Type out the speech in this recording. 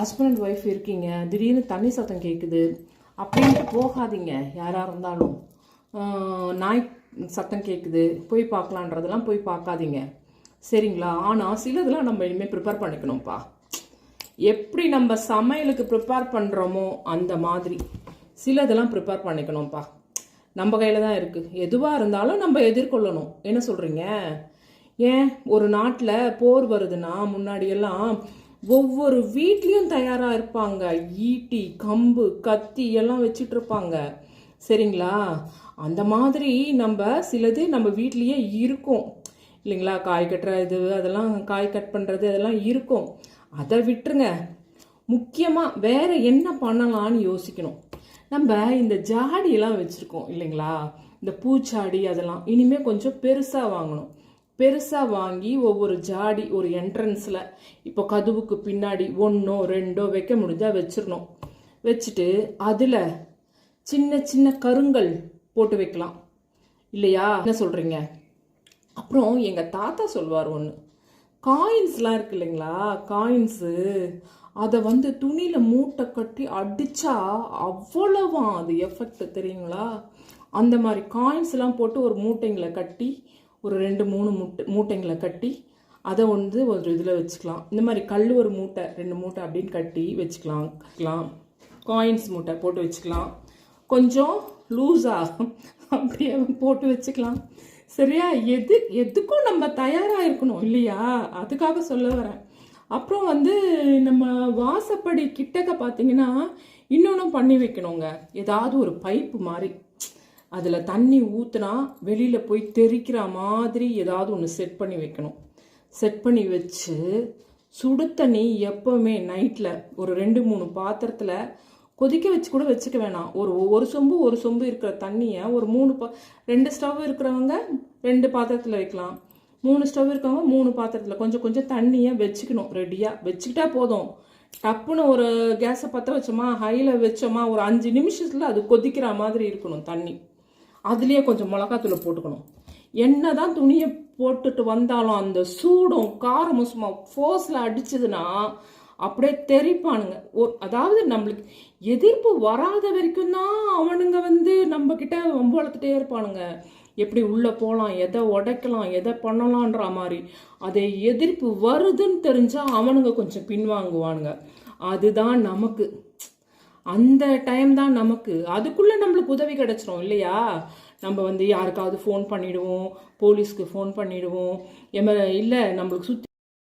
Husband and wife இருக்கீங்க திடீர்னு தண்ணி சத்தம் கேட்குது அப்படின்ட்டு போகாதீங்க யாராக இருந்தாலும். நாய் சத்தம் கேட்குது போய் பார்க்கலான்றதெல்லாம் போய் பார்க்காதீங்க. சரிங்களா? ஆனால் சிலதெல்லாம் நம்ம இனிமேல் ப்ரிப்பேர் பண்ணிக்கணும்ப்பா. எப்படி நம்ம சமையலுக்கு ப்ரிப்பேர் பண்ணுறோமோ அந்த மாதிரி. சிலதெல்லாம் ப்ரிப்பேர் பண்ணிக்கணும்ப்பா. நம்ம கையில் தான் இருக்குது எதுவாக இருந்தாலும் நம்ம எதிர்கொள்ளணும். என்ன சொல்கிறீங்க ஏன் ஒரு நாட்டில் போர் வருதுன்னா முன்னாடியெல்லாம் ஒவ்வொரு வீட்லேயும் தயாராக இருப்பாங்க. ஈட்டி கம்பு கத்தி எல்லாம் வச்சுட்டு இருப்பாங்க. சரிங்களா? அந்த மாதிரி நம்ம சிலது நம்ம வீட்லேயே இருக்கும். இல்லைங்களா? காய் கட்டுற இது அதெல்லாம் காய் கட் பண்ணுறது அதெல்லாம் இருக்கும். அதை விட்டுருங்க. முக்கியமாக வேறு என்ன பண்ணலாம்னு யோசிக்கணும். நம்ம இந்த ஜாடியெல்லாம் வச்சுருக்கோம். இல்லைங்களா? இந்த பூச்சாடி அதெல்லாம். இனிமேல் கொஞ்சம் பெருசாக வாங்கணும். பெருசாக வாங்கி ஒவ்வொரு ஜாடி ஒரு என்ட்ரன்ஸில் இப்போ கதவுக்கு பின்னாடி ஒன்றோ ரெண்டோ வைக்க முடிஞ்சால் வச்சிடணும். வச்சுட்டு அதில் சின்ன சின்ன கருங்கல் போட்டு வைக்கலாம். இல்லையா? என்ன சொல்கிறீங்க அப்புறம் எங்கள் தாத்தா சொல்வார் ஒன்று காயின்ஸ்லாம் இருக்கு இல்லைங்களா? காயின்ஸு அதை வந்து துணியில் மூட்டை கட்டி அடித்தா அவ்வளவாம் அது எஃபெக்ட் தெரியுங்களா? அந்த மாதிரி காயின்ஸ்லாம் போட்டு ஒரு மூட்டைங்களை கட்டி ஒரு ரெண்டு மூணு மூட்டை மூட்டைங்களை கட்டி அதை வந்து ஒரு இதில் வச்சுக்கலாம். இந்த மாதிரி கல் ஒரு மூட்டை ரெண்டு மூட்டை அப்படின்னு கட்டி வச்சுக்கலாம் வச்சுக்கலாம் காயின்ஸ் மூட்டை போட்டு வச்சுக்கலாம். கொஞ்சம் லூஸாக அப்படியே போட்டு வச்சுக்கலாம். சரியா? எது எதுக்கும் நம்ம தயாராக இருக்கணும் இல்லையா? அதுக்காக சொல்ல வரேன். அப்புறம் வந்து நம்ம வாசப்படி கிட்டக்க பார்த்தீங்கன்னா இன்னொன்றும் பண்ணி வைக்கணுங்க. ஏதாவது ஒரு பைப்பு மாதிரி. அதில் தண்ணி ஊற்றுனா வெளியில் போய் தெறிக்கிற மாதிரி ஏதாவது ஒன்று செட் பண்ணி வைக்கணும். செட் பண்ணி வச்சு சுடு தண்ணி எப்போவுமே நைட்டில் ஒரு ரெண்டு மூணு பாத்திரத்தில் கொதிக்க வச்சு கூட வச்சுக்க வேணாம். ஒரு ஒரு சொம்பு ஒரு சொம்பு இருக்கிற தண்ணியை ஒரு மூணு பா ரெண்டு ஸ்டவ் இருக்கிறவங்க ரெண்டு பாத்திரத்தில் வைக்கலாம். மூணு ஸ்டவ் இருக்கவங்க மூணு பாத்திரத்தில் கொஞ்சம் கொஞ்சம் தண்ணியை வச்சுக்கணும் ரெடியாக வச்சுக்கிட்டா போதும். டப்புன்னு ஒரு கேஸை பற்ற வச்சோமா ஹையில் வச்சோமா ஒரு அஞ்சு நிமிஷத்தில் அது கொதிக்கிற மாதிரி இருக்கணும் தண்ணி. அதுலேயே கொஞ்சம் மிளகாத்தூள் போட்டுக்கணும். என்ன தான் துணியை போட்டுட்டு வந்தாலும் அந்த சூடும் காரமும் சும்மா ஃபோர்ஸில் அடிச்சதுன்னா அப்படியே தெரிப்பானுங்க. ஓ அதாவது நம்மளுக்கு எதிர்ப்பு வராத வரைக்கும் தான் அவனுங்க வந்து நம்ம கிட்ட வம்பு வளர்த்துட்டே இருப்பானுங்க. எப்படி உள்ளே போகலாம் எதை உடைக்கலாம் எதை பண்ணலான்ற மாதிரி. அதை எதிர்ப்பு வருதுன்னு தெரிஞ்சால் அவனுங்க கொஞ்சம் பின்வாங்குவானுங்க. அதுதான் நமக்கு அந்த டைம் தான் நமக்கு அதுக்குள்ளே நம்மளுக்கு உதவி கிடைச்சிரும் இல்லையா? நம்ம வந்து யாருக்காவது ஃபோன் பண்ணிடுவோம் போலீஸ்க்கு ஃபோன் பண்ணிடுவோம். எம இல்லை நம்மளுக்கு சுற்றி